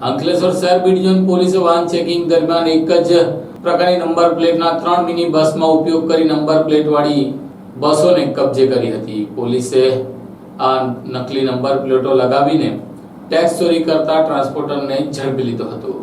અંકલેશ્વર શહેર B division પોલીસે વાહન ચેકિંગ દરમિયાન એક જ પ્રકારની નંબર પ્લેટના ત્રણ મિની બસમાં ઉપયોગ કરી નંબર પ્લેટવાળી બસોને કબજે કરી હતી. પોલીસે આ નકલી નંબર પ્લેટો લગાવીને ટેક્સ ચોરી કરતા ટ્રાન્સપોર્ટરને ઝડપી લીધો હતો.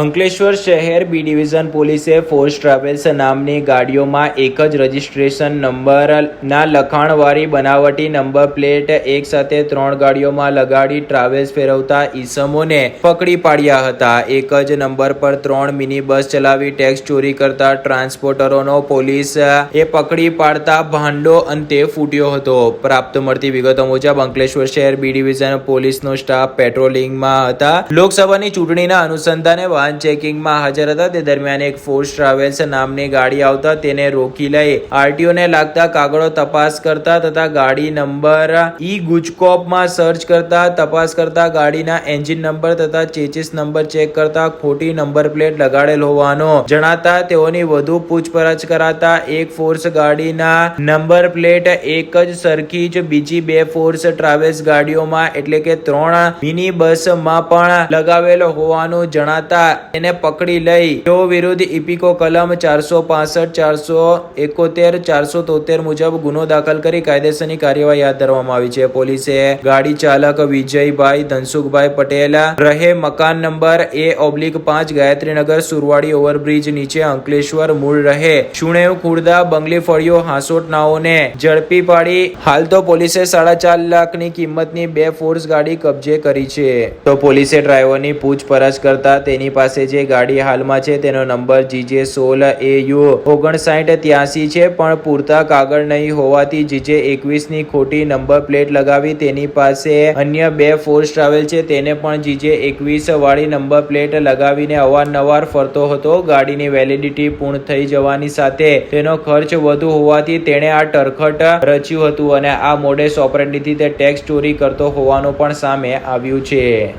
અંકલેશ્વર શહેર બી ડિવિઝન પોલીસે ફોર્સ ટ્રાવેલ્સ નામની ગાડીઓમાં એક જ રજિસ્ટ્રેશન નંબરના લખાણવાળી બનાવટી નંબર પ્લેટ એક સાથે ત્રણ ગાડીઓમાં લગાડી ટ્રાવેલ્સ ફેરવતા ઈસમોને પકડી પાડ્યા હતા. એક જ નંબર પર ત્રણ મિની બસ ચલાવી ટેક્સ ચોરી કરતા ટ્રાન્સપોર્ટરોનો પોલીસ એ પકડી પાડતા ભાંડો અંતે ફૂટ્યો હતો. પ્રાપ્ત મળતી વિગતો મુજબ અંકલેશ્વર શહેર બી ડિવિઝન પોલીસનો સ્ટાફ પેટ્રોલિંગમાં હતા. લોકસભાની ચૂંટણીના અનુસંધાને વાહન ચેકિંગમાં હાજર હતા. તે દરમિયાન એક ફોર્સ ટ્રાવેલ્સ નામની ગાડી આવતા તેને રોકી લઈ આરટીઓ ને લાગતા કાગળો તપાસ કરતા તથા ગાડી નંબર ઈ ગુજકોપમાં સર્ચ કરતા તપાસ કરતા ગાડીના એન્જિન નંબર તથા ચેચિસ નંબર ચેક કરતા ખોટી નંબર પ્લેટ લગાડેલ હોવાનો જણાતા તેઓની વધુ પૂછપરછ કરાતા એક ફોર્સ ગાડીના નંબર પ્લેટ એક જ સરખી જ બીજી બે ફોર્સ ટ્રાવેલ્સ ગાડીઓમાં એટલે કે ત્રણ મિની બસમાં પણ લગાવેલો હોવાનું જણાતા તેને પકડી લઈ તેઓ વિરુદ્ધ ઇપિકો કલમ ચારસો પાસઠ, ચારસો એકોતેર, ચારસો તોતેર મુજબ ગુનો દાખલ કરી કાયદેસરની કાર્યવાહી હાથ ધરવામાં આવી છે. પોલીસે ગાડી ચાલક વિજયભાઈ ધનસુખભાઈ પટેલ, રહે મકાન નંબર એ ઓબ્લિક પાંચ ગાયત્રીનગર સુરવાડી ઓવરબ્રિજ નીચે અંકલેશ્વર, મૂળ રહે શુણેવ ખુર્દા, બંગલી ફળીઓ હાંસોટનાઓને ઝડપી પાડી. હાલ તો પોલીસે સાડા ચાર લાખની કિંમતની બે ફોર્સ ગાડી કબજે કરી છે. તો પોલીસે ડ્રાઈવરની પૂછપરછ કરતા તેની પાસે જે ગાડી હાલમાં છે તેનો નંબર જીજે સોળ એ યુ ઓગણસાઠ ત્યાસી છે, પણ પૂરતા કાગળ નહીં હોવાથી જીજે એકવીસની ખોટી નંબર પ્લેટ લગાવી તેની પાસે અન્ય બે ફોર્સ ટ્રાવેલ છે, તેને પણ જીજે એકવીસ વાળી નંબર પ્લેટ લગાવીને અવારનવાર ફરતો હતો. ગાડીની વેલિડિટી પૂર્ણ થઈ જવાની સાથે તેનો ખર્ચ વધુ હોવાથી તેણે આ ટરખટ રચ્યું હતું અને આ મોડેસ ઓપરેન્ડીથી તે ટેક્સ ચોરી કરતો હોવાનું પણ સામે આવ્યું છે.